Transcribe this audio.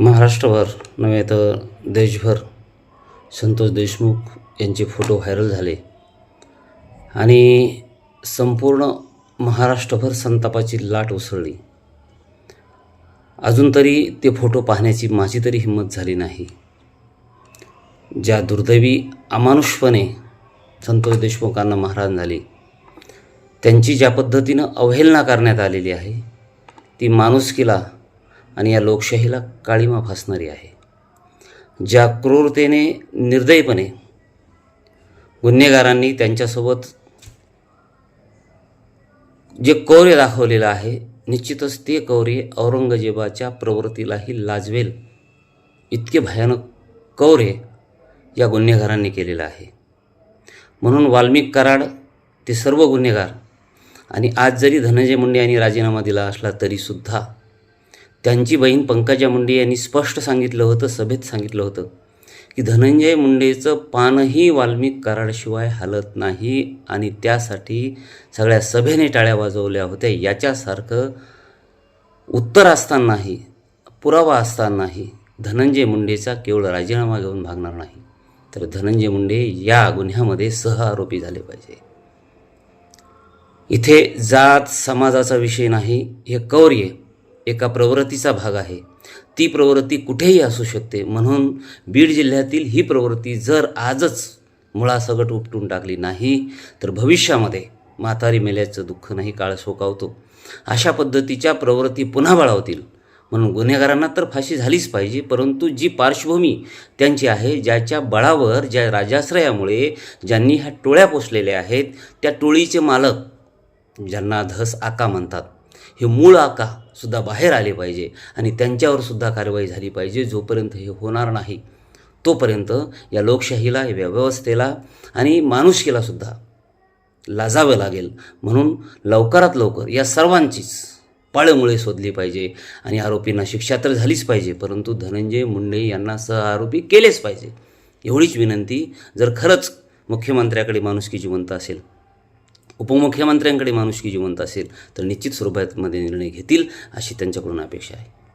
महाराष्ट्रभर नव्हे तर देशभर संतोष देशमुख यांचे फोटो व्हायरल झाले. आणि संपूर्ण महाराष्ट्रभर संतापाची लाट उसळली. अजून तरी ते फोटो पाहण्याची माझी तरी हिंमत झाली नाही. ज्या दुर्दैवी अमानुषपणे संतोष देशमुखांना महाराज झाली त्यांची ज्या पद्धतीनं अवहेलना करण्यात आलेली आहे ती माणुसकीला आणि या लोकशाहीला काळीमा फासणारी आहे. ज्या क्रूरतेने निर्दयीपणे गुन्हेगारांनी त्यांच्यासोबत जे कौर्य दाखवलेलं आहे निश्चितच ते कौर्य औरंगजेबाच्या प्रवृत्तीलाही लाजवेल. इतके भयानक कौर्य या गुन्हेगारांनी केलेलं आहे. म्हणून वाल्मिक कराड ते सर्व गुन्हेगार आणि आज जरी धनंजय मुंडे यांनी राजीनामा दिला असला तरीसुद्धा त्यांची बहीण पंकजा मुंडे यांनी स्पष्ट सांगितलं होतं सभेत सांगितलं होतं की धनंजय मुंडेचं पानही वाल्मिक कराडशिवाय हलत नाही आणि त्यासाठी सगळ्या सभेने टाळ्या वाजवल्या होत्या. याच्यासारखं उत्तर असतानाही पुरावा असतानाही धनंजय मुंडेचा केवळ राजीनामा घेऊन भागणार नाही. तर धनंजय मुंडे या गुन्ह्यामध्ये सह आरोपी झाले पाहिजे. इथे जात समाजाचा विषय नाही हे कौर्य. एका प्रवृत्तीचा भाग आहे. ती प्रवृत्ती कुठेही असू शकते. म्हणून बीड जिल्ह्यातील ही प्रवृत्ती जर आजच मुळासकट उपटून टाकली नाही तर भविष्यामध्ये म्हातारी मेल्याचं दुःख नाही काळ शोकावतो अशा पद्धतीच्या प्रवृत्ती पुन्हा बळावतील. म्हणून गुन्हेगारांना तर फाशी झालीच पाहिजे परंतु जी पार्श्वभूमी त्यांची आहे ज्याच्या बळावर ज्या राजाश्रयामुळे ज्यांनी ह्या टोळ्या पोचलेल्या आहेत त्या टोळीचे मालक ज्यांना धस आका म्हणतात. हे मूळ आका सुद्धा बाहेर आले पाहिजे आणि त्यांच्यावर सुद्धा कारवाई झाली पाहिजे जोपर्यंत हे होणार नाही. तोपर्यंत या लोकशाहीला या व्यवस्थेला आणि माणुसकीला सुद्धा लाजावं लागेल. म्हणून लवकरात लवकर या सर्वांचीच पाळमुळे शोधली पाहिजे आणि आरोपींना शिक्षा तर झालीच पाहिजे परंतु धनंजय मुंडे यांना सहआरोपी केलेच पाहिजे. एवढीच विनंती जर खरंच मुख्यमंत्र्याकडे माणुसकी जिवंत असेल उपमुख्यमंत्र्यांकडे माणुसकी जिवंत असेल तर निश्चित स्वरूपामध्ये निर्णय घेतील अशी त्यांच्याकडून अपेक्षा आहे.